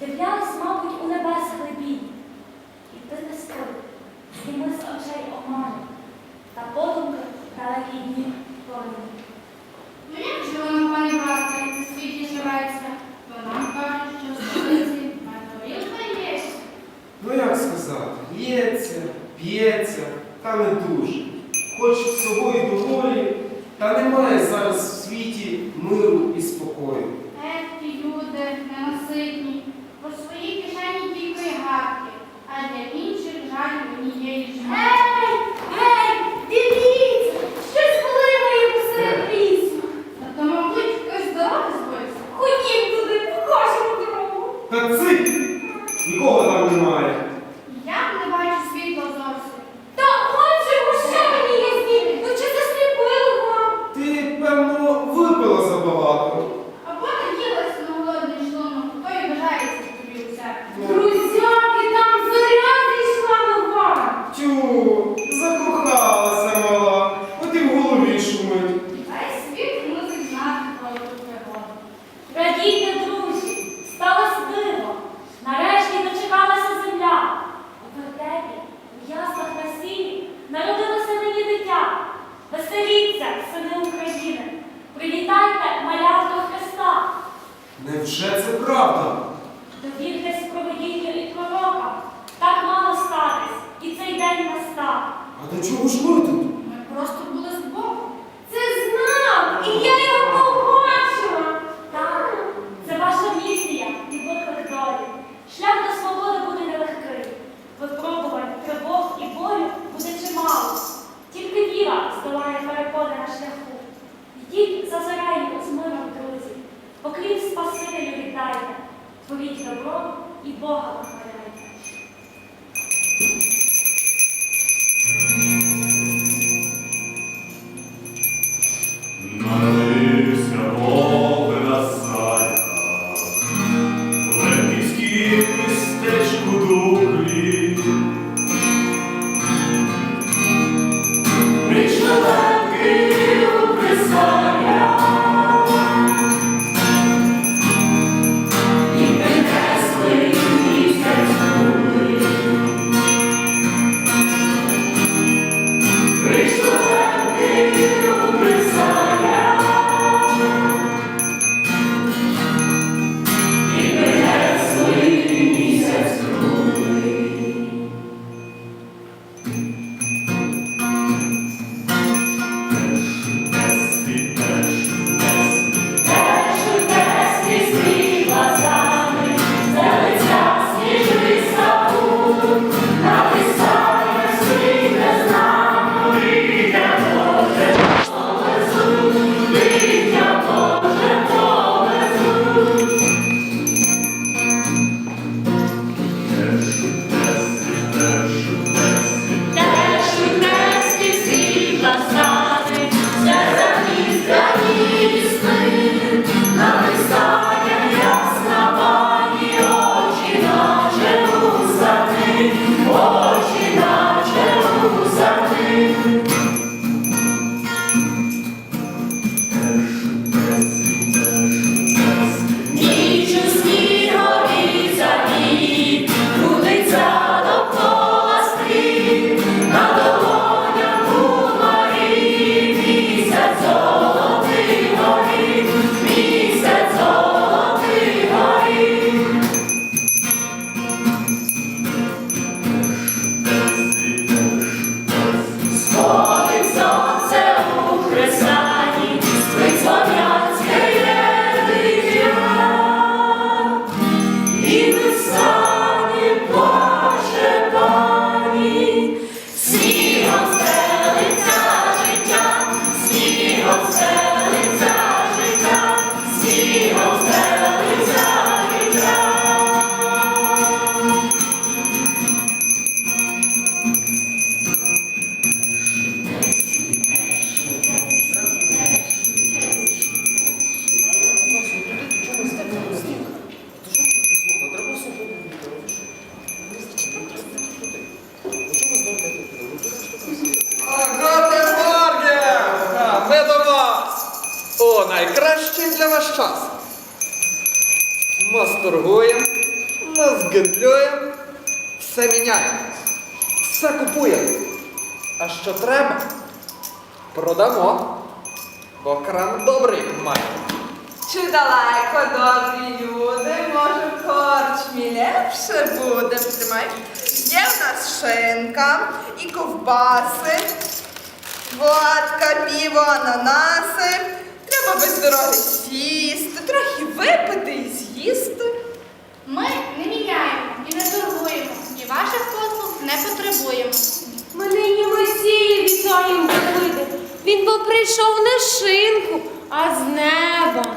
вдивлялись, мабуть, у небес глибінь. І ти не спи, зніми з очей оману, та подумки далекі дні поринуть. Ну як же воно, пане брате, на світі живеться? То нам кажуть, що в столиці горілка є. Ну як сказати, лється, п'ється, та не дуже. Хоч всього і доволі, та немає зараз в світі миру і спокою. Ех, ті люди ненаситні, по своїй кишені тільки гадки, а для інших жаль однієї ж Гей, гей, дивіться, щось коли посеред лісу. Та то, мабуть, хтось з дороги збився. Ходім туди, покажемо дорогу. Веселіться, сини України. Привітайте малярка Христа. Невже це правда? Довіртесь проведінню і пророка. Так мало статись, і цей день настав. А до чого ж ми тут? Ми просто були Творіть добро і Бога найкращий для вас час. Нас торгуємо, все міняємо, все купуємо. А що треба, продамо, бо крам добрий має. Чи далеко добрі люди, може в корчмі лепше буде. Тримай. Є в нас шинка і ковбаси, водка, піво, ананаси. Треба без дороги сісти, трохи випити і з'їсти. Ми не міняємо і не торгуємо, і ваших послуг не потребуємо. Ми нині Месії вітаємо Давиде. Він бо прийшов не шинку, а з неба.